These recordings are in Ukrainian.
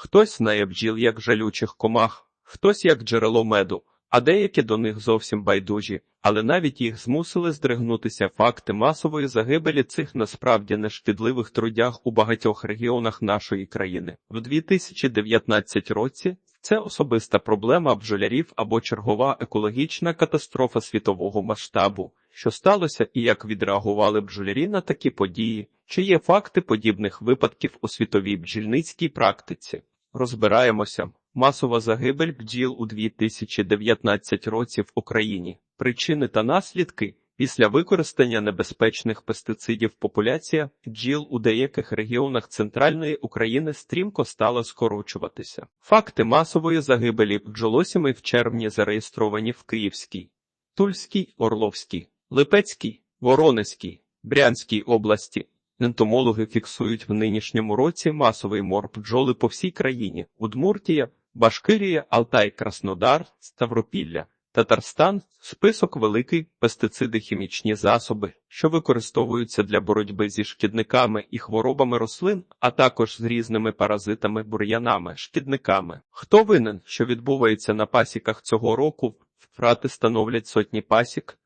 Хтось знає бджіл як жалючих комах, хтось як джерело меду, а деякі до них зовсім байдужі, але навіть їх змусили здригнутися факти масової загибелі цих насправді нешкідливих трудях у багатьох регіонах нашої країни. В 2019 році це особиста проблема бджолярів або чергова екологічна катастрофа світового масштабу. Що сталося і як відреагували бджолярі на такі події? Чи є факти подібних випадків у світовій бджільницькій практиці? Розбираємося. Масова загибель бджіл у 2019 році в Україні. Причини та наслідки. Після використання небезпечних пестицидів популяція бджіл у деяких регіонах центральної України стрімко стала скорочуватися. Факти масової загибелі бджолосіми в червні зареєстровані в Київській, Тульській, Орловській, Липецькій, Воронезькій, Брянській області. Ентомологи фіксують в нинішньому році масовий мор бджоли по всій країні: Удмуртія, Башкирія, Алтай, Краснодар, Ставропілля. Татарстан список великий пестициди, хімічні засоби, що використовуються для боротьби зі шкідниками і хворобами рослин, а також з різними паразитами, бур'янами, шкідниками. Хто винен, що відбувається на пасіках цього року? Втрати становлять сотні пасік,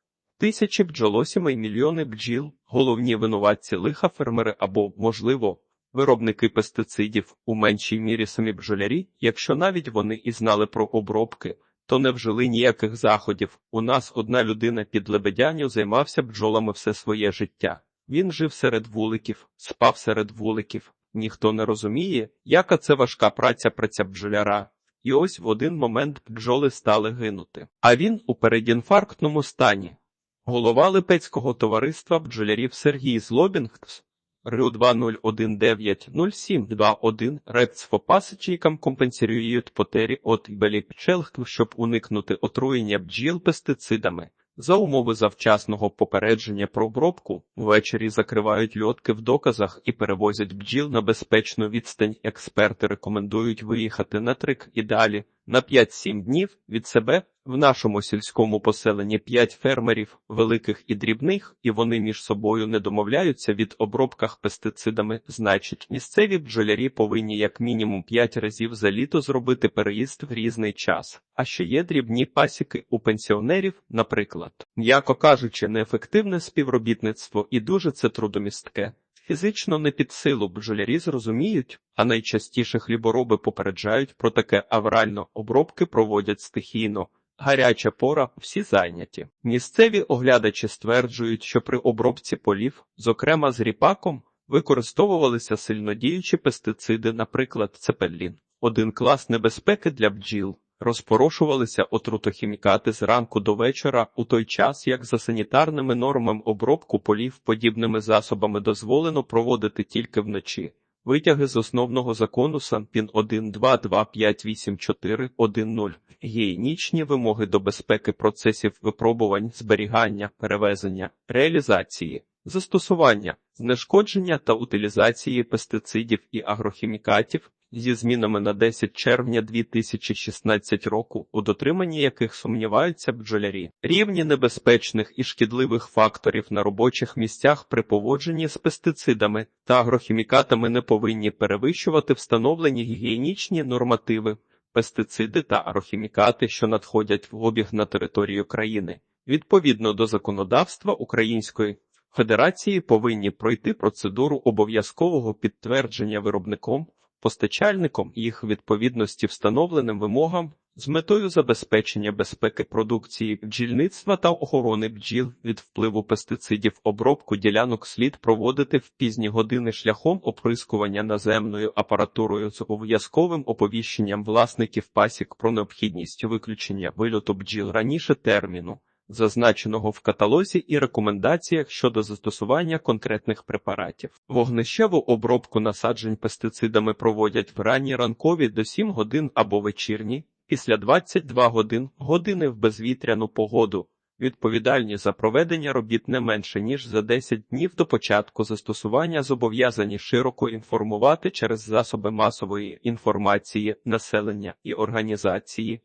тисячі бджолосімей, мільйони бджіл, головні винуватці лиха фермери або, можливо, виробники пестицидів у меншій мірі самі бджолярі, якщо навіть вони і знали про обробки то не вжили ніяких заходів. У нас одна людина під лебедяню займався бджолами все своє життя. Він жив серед вуликів, спав серед вуликів. Ніхто не розуміє, яка це важка праця праця бджоляра. І ось в один момент бджоли стали гинути. А він у передінфарктному стані. Голова Липецького товариства бджолярів Сергій Злобінгс РЮ 20190721 репцфопасичникам компенсують потері от белі пчел, щоб уникнути отруєння бджіл пестицидами. За умови завчасного попередження про обробку ввечері закривають льотки в доказах і перевозять бджіл на безпечну відстань. Експерти рекомендують виїхати на трик і далі на 5-7 днів від себе в нашому сільському поселенні 5 фермерів, великих і дрібних, і вони між собою не домовляються від обробках пестицидами. Значить, місцеві бджолярі повинні як мінімум 5 разів за літо зробити переїзд в різний час. А ще є дрібні пасіки у пенсіонерів, наприклад, м'яко кажучи, неефективне співробітництво і дуже це трудомістке. Фізично не під силу бджолярі зрозуміють, а найчастіше хлібороби попереджають про таке аврально обробки проводять стихійно. Гаряча пора, всі зайняті. Місцеві оглядачі стверджують, що при обробці полів, зокрема з ріпаком, використовувалися сильнодіючі пестициди, наприклад, цепелін. Один клас небезпеки для бджіл. Розпорошувалися отрутохімікати зранку до вечора, у той час, як за санітарними нормами обробку полів подібними засобами дозволено проводити тільки вночі. Витяги з основного закону Санпін 1.2.2.5.8.4.1.0. Гігієнічні вимоги до безпеки процесів випробувань, зберігання, перевезення, реалізації, застосування, знешкодження та утилізації пестицидів і агрохімікатів зі змінами на 10 червня 2016 року, у дотриманні яких сумніваються бджолярі. Рівні небезпечних і шкідливих факторів на робочих місцях при поводженні з пестицидами та агрохімікатами не повинні перевищувати встановлені гігієнічні нормативи, пестициди та агрохімікати, що надходять в обіг на територію країни. Відповідно до законодавства Української Федерації повинні пройти процедуру обов'язкового підтвердження виробником постачальником їх відповідності встановленим вимогам з метою забезпечення безпеки продукції бджільництва та охорони бджіл від впливу пестицидів. Обробку ділянок слід проводити в пізні години шляхом оприскування наземною апаратурою з обов'язковим оповіщенням власників пасік про необхідність виключення вильоту бджіл раніше терміну зазначеного в каталозі і рекомендаціях щодо застосування конкретних препаратів. Вогнищеву обробку насаджень пестицидами проводять в ранні ранкові до 7 годин або вечірні, після 22 годин години в безвітряну погоду. Відповідальні за проведення робіт не менше ніж за 10 днів до початку застосування зобов'язані широко інформувати через засоби масової інформації населення і організації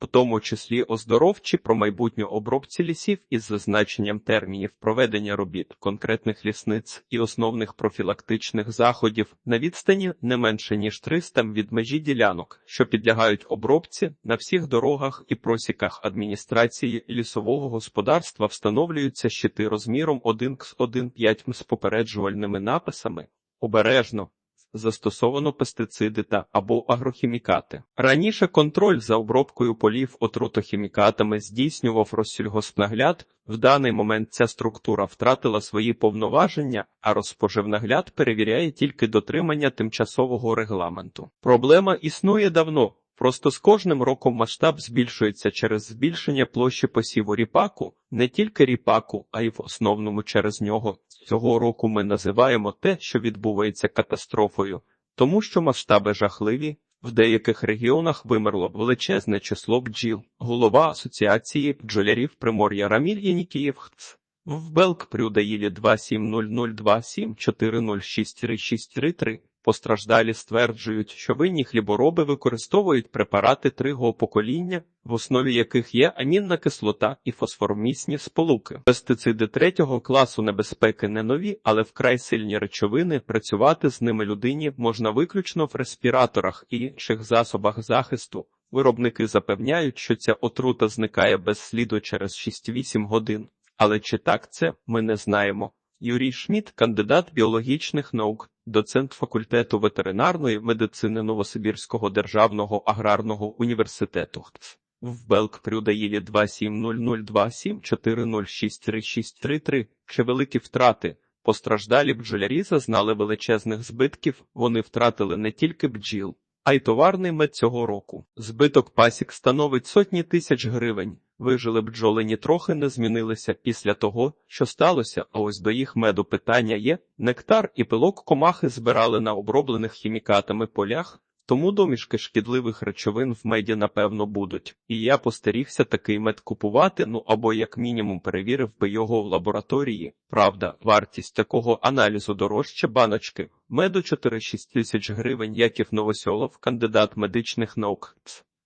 в тому числі оздоровчі про майбутню обробці лісів із зазначенням термінів проведення робіт конкретних лісниць і основних профілактичних заходів на відстані не менше ніж 300 від межі ділянок, що підлягають обробці на всіх дорогах і просіках адміністрації лісового господарства встановлюються щити розміром 1 к 1,5 м з попереджувальними написами обережно. Застосовано пестициди та або агрохімікати. Раніше контроль за обробкою полів отрутохімікатами здійснював розсільгоспнагляд. В даний момент ця структура втратила свої повноваження, а розпоживнагляд перевіряє тільки дотримання тимчасового регламенту. Проблема існує давно. Просто з кожним роком масштаб збільшується через збільшення площі посіву ріпаку, не тільки ріпаку, а й в основному через нього. Цього року ми називаємо те, що відбувається катастрофою, тому що масштаби жахливі. В деяких регіонах вимерло величезне число бджіл. Голова асоціації бджолярів Примор'я Раміль Янікієв в Белк Прюдаїлі 27002740636333 Постраждалі стверджують, що винні хлібороби використовують препарати тригого покоління, в основі яких є амінна кислота і фосформісні сполуки. Пестициди третього класу небезпеки не нові, але вкрай сильні речовини. Працювати з ними людині можна виключно в респіраторах і інших засобах захисту. Виробники запевняють, що ця отрута зникає без сліду через 6-8 годин. Але чи так це, ми не знаємо. Юрій Шмідт, кандидат біологічних наук, доцент факультету ветеринарної медицини Новосибірського державного аграрного університету. В Белк Прюдаїлі 27002740636333 Чи великі втрати. Постраждалі бджолярі зазнали величезних збитків, вони втратили не тільки бджіл, а й товарний мед цього року. Збиток пасік становить сотні тисяч гривень. Вижили бджоли нітрохи не змінилися після того, що сталося, а ось до їх меду питання є. Нектар і пилок комахи збирали на оброблених хімікатами полях, тому домішки шкідливих речовин в меді, напевно, будуть. І я постерігся такий мед купувати, ну або як мінімум перевірив би його в лабораторії. Правда, вартість такого аналізу дорожче баночки. Меду 4-6 тисяч гривень, Яків Новосьолов, кандидат медичних наук.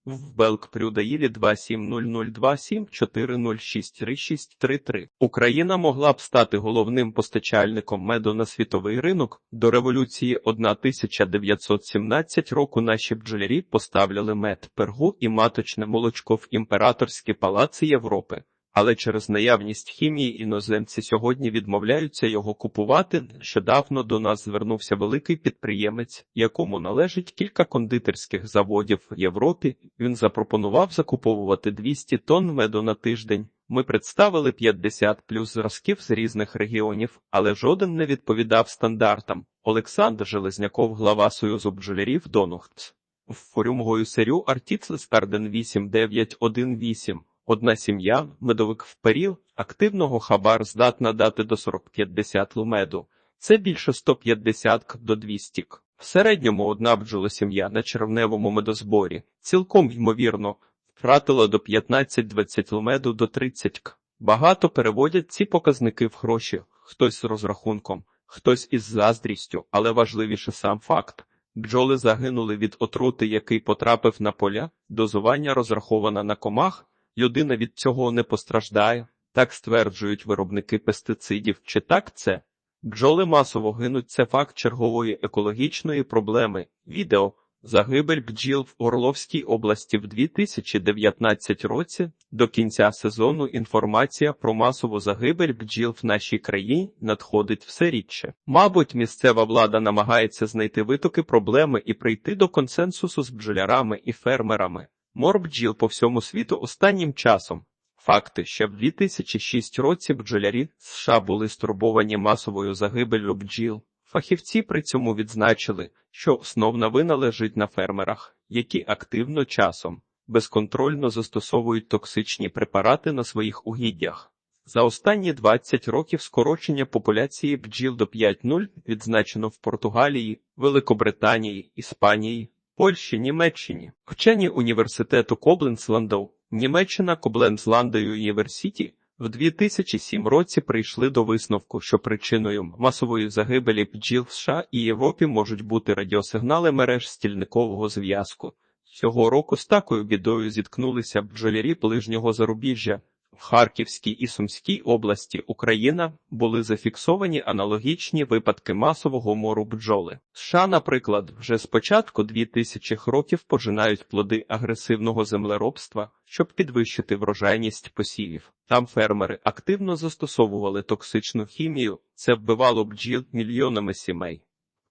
В Белкпрюдаїлі Прюдаїлі 27002740636333 Україна могла б стати головним постачальником меду на світовий ринок. До революції 1917 року наші бджолярі поставляли мед, пергу і маточне молочко в імператорські палаци Європи. Але через наявність хімії іноземці сьогодні відмовляються його купувати. Нещодавно до нас звернувся великий підприємець, якому належить кілька кондитерських заводів в Європі. Він запропонував закуповувати 200 тонн меду на тиждень. Ми представили 50 плюс зразків з різних регіонів, але жоден не відповідав стандартам. Олександр Железняков, глава Союзу бджолярів Донухц. В форумгою серю Артіцлес Арден 8918 Одна сім'я, медовик в періл, активного хабар здатна дати до 40-50 лумеду. Це більше 150 к до 200 к. В середньому одна бджолосім'я на червневому медозборі цілком ймовірно втратила до 15-20 лумеду до 30 к. Багато переводять ці показники в гроші, хтось з розрахунком, хтось із заздрістю, але важливіше сам факт. Бджоли загинули від отрути, який потрапив на поля, дозування розрахована на комах. Людина від цього не постраждає, так стверджують виробники пестицидів. Чи так це? Бджоли масово гинуть. Це факт чергової екологічної проблеми. Відео загибель бджіл в Орловській області в 2019 році. До кінця сезону інформація про масову загибель бджіл в нашій країні надходить все рідше. Мабуть, місцева влада намагається знайти витоки проблеми і прийти до консенсусу з бджолярами і фермерами. Мор бджіл по всьому світу останнім часом. Факти, ще в 2006 році бджолярі США були стурбовані масовою загибелью бджіл. Фахівці при цьому відзначили, що основна вина лежить на фермерах, які активно часом безконтрольно застосовують токсичні препарати на своїх угіддях. За останні 20 років скорочення популяції бджіл до 5.0 відзначено в Португалії, Великобританії, Іспанії, Польщі, Німеччині. Вчені університету Кобленсландов, Німеччина Кобленсландою Універсіті в 2007 році прийшли до висновку, що причиною масової загибелі бджіл в США і Європі можуть бути радіосигнали мереж стільникового зв'язку. Цього року з такою бідою зіткнулися бджолярі ближнього зарубіжжя. В Харківській і Сумській області Україна були зафіксовані аналогічні випадки масового мору бджоли. США, наприклад, вже з початку 2000 років пожинають плоди агресивного землеробства, щоб підвищити врожайність посівів. Там фермери активно застосовували токсичну хімію, це вбивало бджіл мільйонами сімей.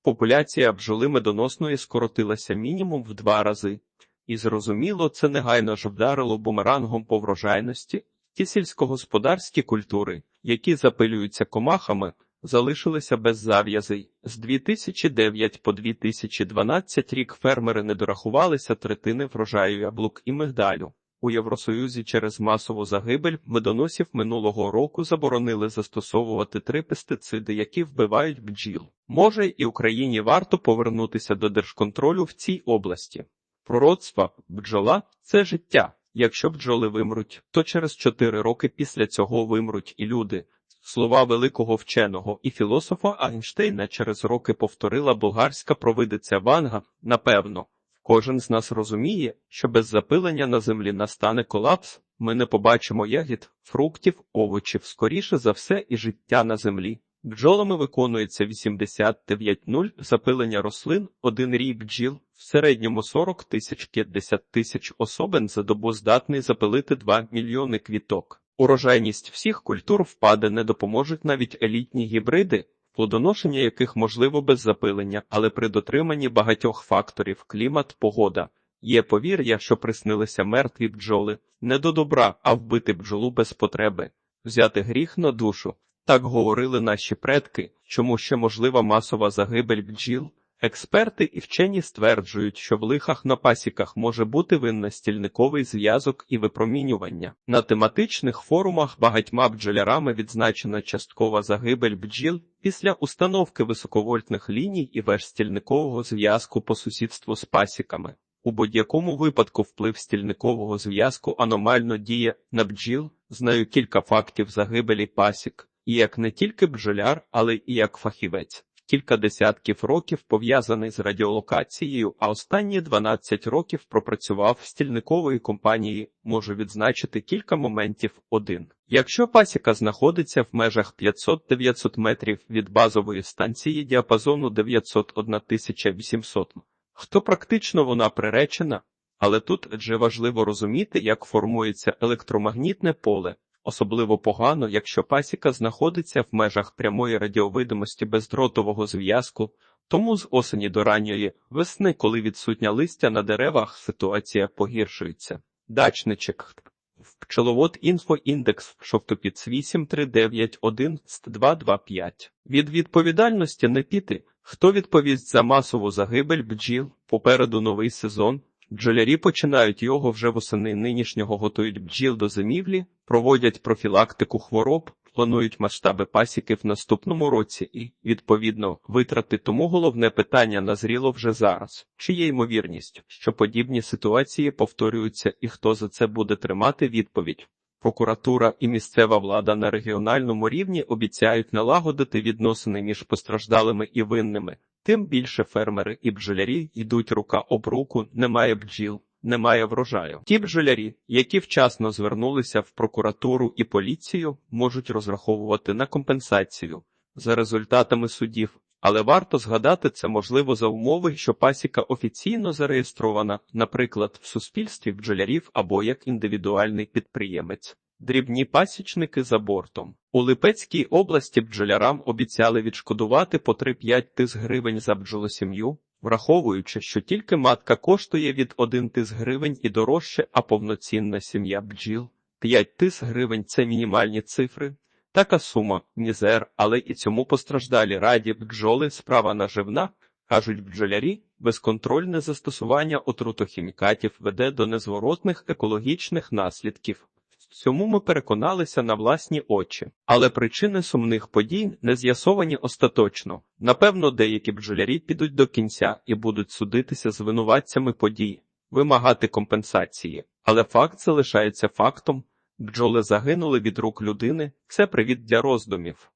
Популяція бджоли медоносної скоротилася мінімум в два рази. І зрозуміло, це негайно ж вдарило бумерангом по врожайності. Ті сільськогосподарські культури, які запилюються комахами, залишилися без зав'язей. З 2009 по 2012 рік фермери не дорахувалися третини врожаю яблук і мигдалю. У Євросоюзі через масову загибель медоносів минулого року заборонили застосовувати три пестициди, які вбивають бджіл. Може, і Україні варто повернутися до держконтролю в цій області. Пророцтва бджола це життя. Якщо бджоли вимруть, то через чотири роки після цього вимруть і люди. Слова великого вченого і філософа Айнштейна через роки повторила болгарська провидиця Ванга. Напевно, кожен з нас розуміє, що без запилення на землі настане колапс. Ми не побачимо ягід, фруктів, овочів, скоріше за все, і життя на землі. Бджолами виконується 89,0 запилення рослин, один рій бджіл, в середньому 40 тисяч 50 тисяч особин за добу здатний запилити 2 мільйони квіток. Урожайність всіх культур впаде, не допоможуть навіть елітні гібриди, плодоношення яких можливо без запилення, але при дотриманні багатьох факторів клімат, погода. Є повір'я, що приснилися мертві бджоли, не до добра, а вбити бджолу без потреби, взяти гріх на душу. Так говорили наші предки, чому ще можлива масова загибель бджіл. Експерти і вчені стверджують, що в лихах на пасіках може бути винна стільниковий зв'язок і випромінювання. На тематичних форумах багатьма бджолярами відзначена часткова загибель бджіл після установки високовольтних ліній і веж стільникового зв'язку по сусідству з пасіками. У будь-якому випадку вплив стільникового зв'язку аномально діє на бджіл. Знаю кілька фактів загибелі пасік, і як не тільки бджоляр, але і як фахівець кілька десятків років пов'язаний з радіолокацією, а останні 12 років пропрацював в стільникової компанії. Можу відзначити кілька моментів. Один. Якщо пасіка знаходиться в межах 500-900 метрів від базової станції діапазону 901-800, хто практично вона приречена, але тут вже важливо розуміти, як формується електромагнітне поле, Особливо погано, якщо пасіка знаходиться в межах прямої радіовидимості бездротового зв'язку, тому з осені до ранньої весни, коли відсутня листя на деревах, ситуація погіршується. Дачничок. Пчеловод інфоіндекс шовтопіц 8391 225 Від відповідальності не піти. Хто відповість за масову загибель бджіл? Попереду новий сезон. Бджолярі починають його вже восени нинішнього готують бджіл до зимівлі, проводять профілактику хвороб, планують масштаби пасіки в наступному році і, відповідно, витрати. Тому головне питання назріло вже зараз. Чи є ймовірність, що подібні ситуації повторюються і хто за це буде тримати відповідь? Прокуратура і місцева влада на регіональному рівні обіцяють налагодити відносини між постраждалими і винними. Тим більше фермери і бджолярі йдуть рука об руку, немає бджіл, немає врожаю. Ті бджолярі, які вчасно звернулися в прокуратуру і поліцію, можуть розраховувати на компенсацію за результатами судів. Але варто згадати це можливо за умови, що пасіка офіційно зареєстрована, наприклад, в суспільстві бджолярів або як індивідуальний підприємець. Дрібні пасічники за бортом. У Липецькій області бджолярам обіцяли відшкодувати по 3-5 тис гривень за бджолосім'ю, враховуючи, що тільки матка коштує від 1 тис гривень і дорожче, а повноцінна сім'я бджіл. 5 тис гривень це мінімальні цифри. Така сума мізер, але і цьому постраждалі раді бджоли справа наживна, кажуть бджолярі, безконтрольне застосування отрутохімікатів веде до незворотних екологічних наслідків. Цьому ми переконалися на власні очі, але причини сумних подій не з'ясовані остаточно. Напевно, деякі бджолярі підуть до кінця і будуть судитися з винуватцями подій, вимагати компенсації. Але факт залишається фактом: бджоли загинули від рук людини. Це привід для роздумів.